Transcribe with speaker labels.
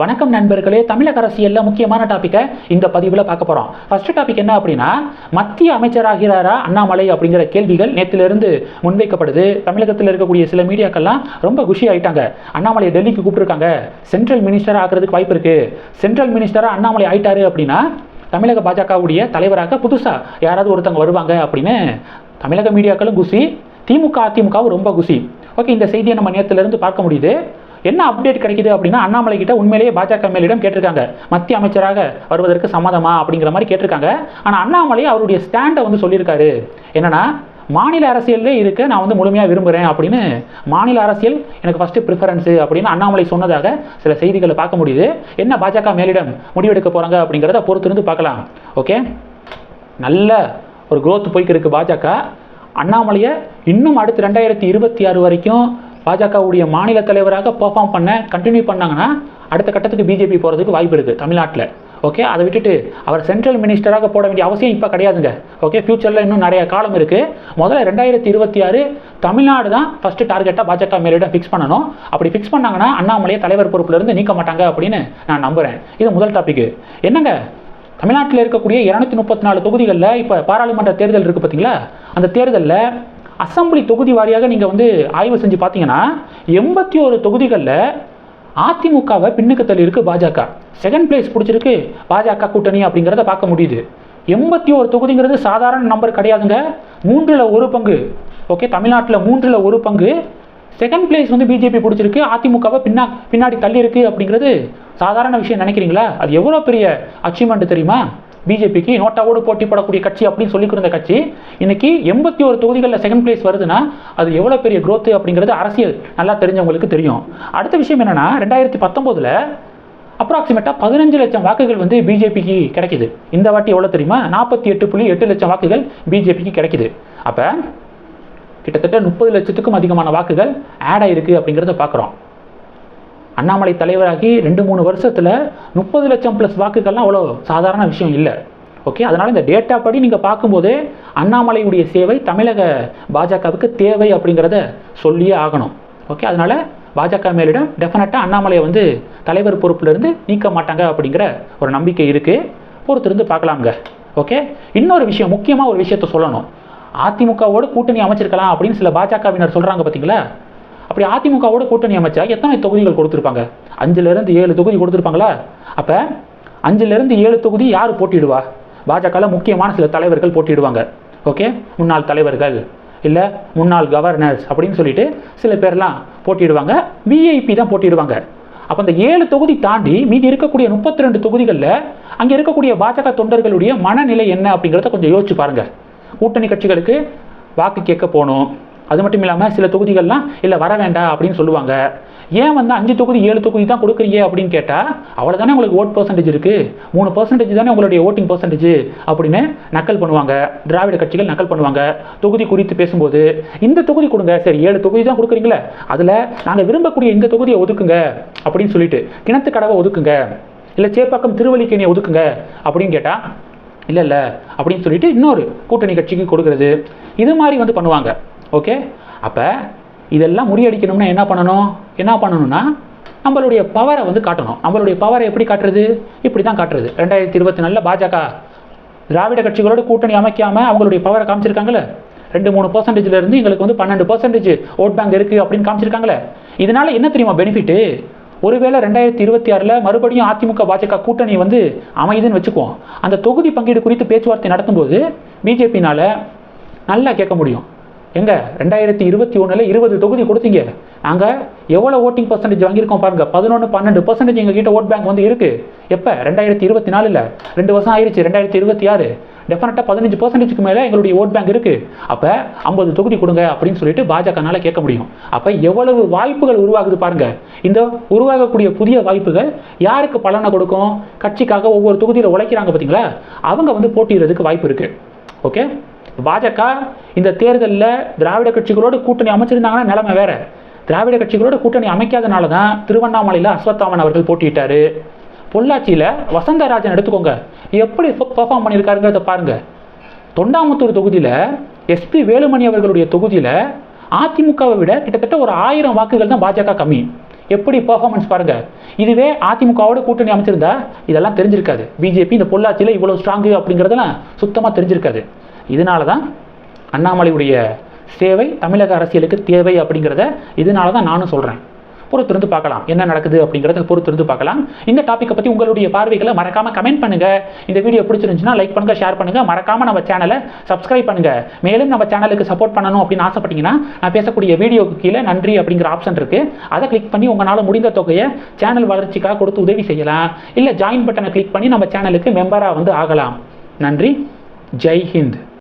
Speaker 1: வணக்கம் நண்பர்களே தமிழக அரசியல்ல முக்கியமான டாப்பிக்கை இந்த பதிவில் பார்க்க போகிறோம் ஃபர்ஸ்ட் டாபிக் என்ன அப்படின்னா மத்திய அமைச்சராகிறாரா அண்ணாமலை அப்படிங்கிற கேள்விகள் நேற்றிலிருந்து முன்வைக்கப்படுது. தமிழகத்தில் இருக்கக்கூடிய சில மீடியாக்கள்லாம் ரொம்ப குஷி ஆயிட்டாங்க. அண்ணாமலையை டெல்லிக்கு கூப்பிட்டுருக்காங்க. சென்ட்ரல் மினிஸ்டர் ஆகிறதுக்கு வாய்ப்பு இருக்கு. சென்ட்ரல் மினிஸ்டராக அண்ணாமலை ஆயிட்டாரு அப்படின்னா தமிழக பாஜகவுடைய தலைவராக புதுசாக யாராவது ஒருத்தவங்க வருவாங்க அப்படின்னு தமிழக மீடியாக்களும் குஷி திமுக அதிமுகவும் ரொம்ப குசி ஓகே இந்த செய்தியை நம்ம நேரத்திலிருந்து பார்க்க முடியுது. என்ன அப்டேட் கிடைக்குது அப்படின்னா அண்ணாமலை கிட்ட உண்மையிலேயே பாஜக மேலிடம் கேட்டிருக்காங்க. மத்திய அமைச்சராக வருவதற்கு சம்மதமா அப்படிங்கிற மாதிரி கேட்டிருக்காங்க. ஆனால் அண்ணாமலை அவருடைய ஸ்டாண்டை வந்து சொல்லியிருக்காரு. என்னன்னா மாநில அரசியல்லே இருக்க நான் வந்து முழுமையாக விரும்புகிறேன் அப்படின்னு மாநில அரசியல் எனக்கு ஃபஸ்ட்டு ப்ரிஃபரன்ஸு அப்படின்னு அண்ணாமலை சொன்னதாக சில செய்திகளை பார்க்க முடியுது. என்ன பாஜக மேலிடம் முடிவெடுக்க போகிறாங்க அப்படிங்கிறத பொறுத்திருந்து பார்க்கலாம். ஓகே நல்ல ஒரு குரோத் போய்க்கு இருக்குது பாஜக. அண்ணாமலையை இன்னும் அடுத்து ரெண்டாயிரத்தி இருபத்தி ஆறு வரைக்கும் பாஜகவுடைய மாநில தலைவராக பெர்ஃபார்ம் பண்ண கண்டினியூ பண்ணாங்கன்னா அடுத்த கட்டத்துக்கு பிஜேபி போகிறதுக்கு வாய்ப்பு இருக்குது தமிழ்நாட்டில். ஓகே அதை விட்டுட்டு அவர் சென்ட்ரல் மினிஸ்டராக போட வேண்டிய அவசியம் இப்போ கிடையாதுங்க. ஓகே ஃபியூச்சரில் இன்னும் நிறைய காலம் இருக்குது முதல்ல ரெண்டாயிரத்தி இருபத்தி ஆறு தமிழ்நாடு தான் ஃபஸ்ட்டு டார்கெட்டாக பாஜக மேலிடம் ஃபிக்ஸ் பண்ணணும். அப்படி ஃபிக்ஸ் பண்ணாங்கன்னா அண்ணாமலையை தலைவர் பொறுப்பிலிருந்து நீக்க மாட்டாங்க அப்படின்னு நான் நம்புகிறேன் இது முதல் டாபிக் என்னங்க? தமிழ்நாட்டில் இருக்கக்கூடிய இரநூத்தி முப்பத்தி நாலு தொகுதிகளில் இப்போ பாராளுமன்ற தேர்தல் இருக்குது பார்த்தீங்களா அந்த தேர்தலில் அசம்பிளி தொகுதி வாரியாக நீங்கள் வந்து ஆய்வு செஞ்சு பார்த்தீங்கன்னா எண்பத்தி ஒரு தொகுதிகளில் அதிமுகவை பின்னுக்கு தள்ளி இருக்கு பாஜக. செகண்ட் பிளேஸ் பிடிச்சிருக்கு பாஜக கூட்டணி அப்படிங்கிறத பார்க்க முடியுது. எண்பத்தி ஒரு தொகுதிங்கிறது சாதாரண நம்பர் கிடையாதுங்க. மூன்றில் ஒரு பங்கு. ஓகே தமிழ்நாட்டில் மூன்றில் ஒரு பங்கு. செகண்ட் பிளேஸ் வந்து பிஜேபி பிடிச்சிருக்கு அதிமுகவை பின்னா பின்னாடி தள்ளி இருக்குது அப்படிங்கிறது சாதாரண விஷயம் நினைக்கிறீங்களா? அது எவ்வளோ பெரிய அச்சீவ்மெண்ட் தெரியுமா? பிஜேபிக்கு நோட்டாவோடு போட்டி போடக்கூடிய கட்சி அப்படின்னு சொல்லிக்கிருந்த கட்சி இன்னைக்கு எண்பத்தி ஒரு தொகுதிகளில் செகண்ட் பிளேஸ் வருதுன்னா அது எவ்வளோ பெரிய growth அப்படிங்கிறது அரசியல். நல்லா தெரிஞ்சவங்களுக்கு தெரியும். அடுத்த விஷயம் என்னன்னா ரெண்டாயிரத்தி பத்தொம்போதில் அப்ராக்சிமேட்டாக பதினஞ்சு லட்சம் வாக்குகள் வந்து பிஜேபிக்கு கிடைக்குது. இந்த வாட்டி எவ்வளோ தெரியுமா? நாற்பத்தி எட்டு புள்ளி எட்டு லட்சம் வாக்குகள் பிஜேபிக்கு கிடைக்குது. அப்போ கிட்டத்தட்ட முப்பது லட்சத்துக்கும் அதிகமான வாக்குகள் ஆட் ஆயிருக்கு அப்படிங்கிறத பார்க்குறோம் அண்ணாமலை தலைவராகி ரெண்டு மூணு வருஷத்தில் முப்பது லட்சம் ப்ளஸ் வாக்குகள்லாம் அவ்வளோ சாதாரண விஷயம் இல்லை. ஓகே அதனால் இந்த டேட்டா படி நீங்கள் பார்க்கும்போது அண்ணாமலையுடைய சேவை தமிழக பாஜகவுக்கு தேவை அப்படிங்கிறத சொல்லியே ஆகணும். ஓகே அதனால் பாஜக மேலிடம் டெஃபினட்டாக அண்ணாமலையை வந்து தலைவர் பொறுப்பிலிருந்து நீக்க மாட்டாங்க அப்படிங்கிற ஒரு நம்பிக்கை இருக்குது பொறுத்திருந்து பார்க்கலாங்க ஓகே இன்னொரு விஷயம் முக்கியமாக ஒரு விஷயத்த சொல்லணும். அதிமுகவோடு கூட்டணி அமைச்சிருக்கலாம் அப்படின்னு சில பாஜகவினர் சொல்கிறாங்க பார்த்தீங்களா அப்படி அதிமுகவோட கூட்டணி அமைச்சா எத்தனை தொகுதிகள் கொடுத்துருப்பாங்க? அஞ்சுலேருந்து ஏழு தொகுதி கொடுத்துருப்பாங்களா? அப்போ அஞ்சுலேருந்து ஏழு தொகுதி யார் போட்டிடுவா பாஜகவில் முக்கியமான சில தலைவர்கள் போட்டிடுவாங்க ஓகே? முன்னாள் தலைவர்கள். இல்லை முன்னாள் கவர்னர்ஸ் அப்படின்னு சொல்லிட்டு சில பேர்லாம் போட்டிடுவாங்க விஐபி தான் போட்டிடுவாங்க அப்போ அந்த ஏழு தொகுதி தாண்டி மீதி இருக்கக்கூடிய முப்பத்தி ரெண்டு தொகுதிகளில் அங்கே இருக்கக்கூடிய பாஜக தொண்டர்களுடைய மனநிலை என்ன அப்படிங்கிறத கொஞ்சம் யோசிச்சு பாருங்கள் கூட்டணி கட்சிகளுக்கு வாக்கு கேட்க போகணும். அது மட்டும் இல்லாமல் சில தொகுதிகள்லாம் இல்லை வர வேண்டாம் அப்படின்னு சொல்லுவாங்க. ஏன் வந்து அஞ்சு தொகுதி ஏழு தொகுதி தான் கொடுக்குறீங்க அப்படின்னு கேட்டால் அவ்வளோ தானே உங்களுக்கு ஓட் பர்சன்டேஜ் இருக்குது மூணு பர்சன்டேஜ் தானே உங்களுடைய ஓட்டிங் பர்சன்டேஜ் அப்படின்னு நக்கல் பண்ணுவாங்க. திராவிட கட்சிகள் நக்கல் பண்ணுவாங்க. தொகுதி குறித்து பேசும்போது இந்த தொகுதி கொடுங்க சரி ஏழு தொகுதி தான் கொடுக்குறீங்களே அதில் நாங்கள் விரும்பக்கூடிய இந்த தொகுதியை ஒதுக்குங்க அப்படின்னு சொல்லிட்டு கிணத்து கடவை ஒதுக்குங்க இல்லை சேப்பாக்கம் திருவல்லிக்கேணியை ஒதுக்குங்க அப்படின்னு கேட்டால் இல்லை இல்லை அப்படின்னு சொல்லிட்டு இன்னொரு கூட்டணி கட்சிக்கு கொடுக்கறது. இது மாதிரி வந்து பண்ணுவாங்க. ஓகே அப்போ இதெல்லாம் முறியடிக்கணும்னா என்ன பண்ணணும்? என்ன பண்ணணும்னா நம்மளுடைய பவரை வந்து காட்டணும். நம்மளுடைய பவரை எப்படி காட்டுறது? இப்படி தான் காட்டுறது. ரெண்டாயிரத்தி இருபத்தி நாலில் பாஜக திராவிட கட்சிகளோட கூட்டணி அமைக்காமல் அவங்களுடைய பவரை காமிச்சிருக்காங்களே? ரெண்டு மூணு பர்சன்டேஜ்லேருந்து எங்களுக்கு வந்து பன்னெண்டு பர்சன்டேஜ் ஓட் பேங்க் இருக்குது அப்படின்னு காமிச்சிருக்காங்களே? இதனால் என்ன தெரியுமா பெனிஃபிட்டு ஒருவேளை ரெண்டாயிரத்தி இருபத்தி ஆறில் மறுபடியும் அதிமுக பாஜக கூட்டணி வந்து அமையுதுன்னு வச்சுக்குவோம். அந்த தொகுதி பங்கீடு குறித்து பேச்சுவார்த்தை நடத்தும்போது பிஜேபினால் நல்லா கேட்க முடியும். எங்க? ரெண்டாயிரத்தி இருபத்தி ஒன்றில் இருபது தொகுதி கொடுத்தீங்க. நாங்கள் எவ்வளோ ஓட்டிங் பர்சன்டேஜ் வாங்கியிருக்கோம் பாருங்க? பதினொன்று பன்னெண்டு பர்சன்டேஜ் எங்ககிட்ட ஓட் பேங்க் வந்து இருக்கு. எப்போ? ரெண்டாயிரத்தி இருபத்தி நாலில். ரெண்டு வருஷம் ஆயிடுச்சு ரெண்டாயிரத்தி இருபத்தி ஆறு. டெஃபினட்டாக பதினஞ்சு பர்சன்டேஜ்க்கு மேலே எங்களுடைய ஓட் பேங்க் இருக்கு. அப்போ ஐம்பது தொகுதி கொடுங்க அப்படின்னு சொல்லிட்டு பாஜகனால கேட்க முடியும். அப்போ எவ்வளவு வாய்ப்புகள் உருவாகுது பாருங்க. இந்த உருவாகக்கூடிய புதிய வாய்ப்புகள் யாருக்கு பலனை கொடுக்கும்? கட்சிக்காக ஒவ்வொரு தொகுதியில் உழைக்கிறாங்க பார்த்தீங்களா அவங்க வந்து போட்டியிடுறதுக்கு வாய்ப்பு இருக்கு. ஓகே பாஜக இந்த தேர்தலில் திராவிட கட்சிகளோடு கூட்டணி அமைச்சிருந்தாங்கன்னா நிலைமை வேற. திராவிட கட்சிகளோட கூட்டணி அமைக்காதனால தான் திருவண்ணாமலையில் அஸ்வத்தாமன் அவர்கள் போட்டியிட்டாரு. பொள்ளாச்சியில் வசந்தராஜன் எடுத்துக்கோங்க. எப்படி பெர்ஃபார்ம் பண்ணியிருக்காருங்கிறத பாருங்க. தொண்டாமுத்தூர் தொகுதியில் எஸ்பி வேலுமணி அவர்களுடைய தொகுதியில் அதிமுகவை விட கிட்டத்தட்ட ஒரு ஆயிரம் வாக்குகள் தான் பாஜக கம்மி. எப்படி பெர்ஃபார்மன்ஸ் பாருங்க. இதுவே அதிமுகவோட கூட்டணி அமைச்சிருந்தா இதெல்லாம் தெரிஞ்சிருக்காது. பிஜேபி இந்த பொள்ளாச்சியில் இவ்வளோ ஸ்ட்ராங்கு அப்படிங்கிறதெல்லாம் சுத்தமாக தெரிஞ்சிருக்காது. இதனால தான் அண்ணாமலையுடைய சேவை தமிழக அரசியலுக்கு தேவை அப்படிங்கிறத இதனால தான் நானும் சொல்கிறேன் பொறுத்திருந்து பார்க்கலாம். என்ன நடக்குது அப்படிங்கிறத பொறுத்திருந்து பார்க்கலாம். இந்த டாப்பிக்கை பற்றி உங்களுடைய பார்வைகளை மறக்காமல் கமெண்ட் பண்ணுங்கள் இந்த வீடியோ பிடிச்சிருந்துச்சுன்னா லைக் பண்ணுங்கள் ஷேர் பண்ணுங்கள் மறக்காமல் நம்ம சேனலை சப்ஸ்கிரைப் பண்ணுங்கள் மேலும் நம்ம சேனலுக்கு சப்போர்ட் பண்ணணும் அப்படின்னு ஆசைப்பட்டீங்கன்னா நான் பேசக்கூடிய வீடியோக்கு கீழே நன்றி அப்படிங்கிற ஆப்ஷன் இருக்குது அதை கிளிக் பண்ணி உங்களால் முடிந்த தொகையை சேனல் வளர்ச்சிக்காக கொடுத்து உதவி செய்யலாம். இல்லை ஜாயின் பட்டனை கிளிக் பண்ணி நம்ம சேனலுக்கு மெம்பராக வந்து ஆகலாம். நன்றி. ஜெய் ஹிந்த்.